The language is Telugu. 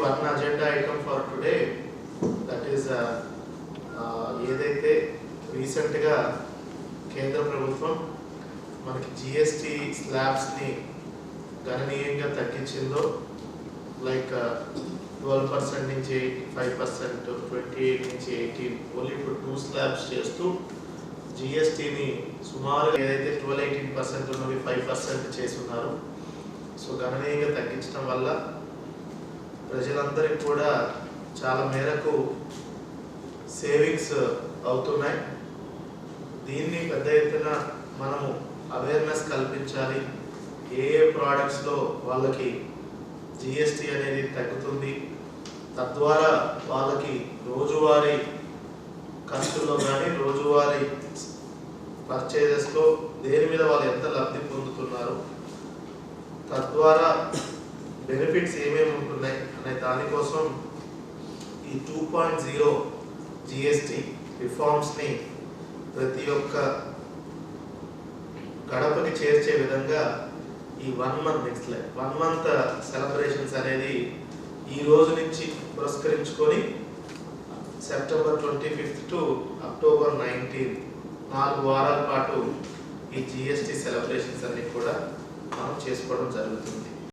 One agenda item for today that is ఏదైతే రీసెంట్గా కేంద్ర ప్రభుత్వం మనకి జిఎస్టి స్లాబ్స్ని గణనీయంగా తగ్గించిందో లైక్ ట్వెల్వ్ పర్సెంట్ నుంచి eighty five percent twenty eight నుంచి ఎయిటీన్ ఓన్లీ ఇప్పుడు టూ స్లాబ్స్ చేస్తూ జిఎస్టీని సుమారు ఏదైతే ట్వెల్వ్ ఎయిటీన్ పర్సెంట్ ఉన్నది ఫైవ్ పర్సెంట్ చేసి ఉన్నారు సో గణనీయంగా తగ్గించడం వల్ల ప్రజలందరికీ కూడా చాలా మేరకు సేవింగ్స్ అవుతున్నాయి. దీన్ని పెద్ద ఎత్తున మనము అవేర్నెస్ కల్పించాలి. ఏ ఏ ప్రోడక్ట్స్లో వాళ్ళకి జిఎస్టి అనేది తగ్గుతుంది. తద్వారా వాళ్ళకి రోజువారీ ఖర్చుల్లో కానీ రోజువారీ పర్చేజెస్లో దేని మీద వాళ్ళు ఎంత లబ్ధి పొందుతున్నారు. తద్వారా బెనిఫిట్స్ ఏమేమి ఉంటున్నాయి అనే దానికోసం ఈ టూ పాయింట్ జీరో జిఎస్టి రిఫార్మ్స్ని ప్రతి ఒక్క గడపకి చేర్చే విధంగా ఈ one month next one month celebrations అనేది ఈ రోజు నుంచి పురస్కరించుకొని September twenty fifth to October nineteen నాలుగు వారాల పాటు ఈ జిఎస్టి సెలబ్రేషన్స్ అన్ని కూడా మనం చేసుకోవడం జరుగుతుంది.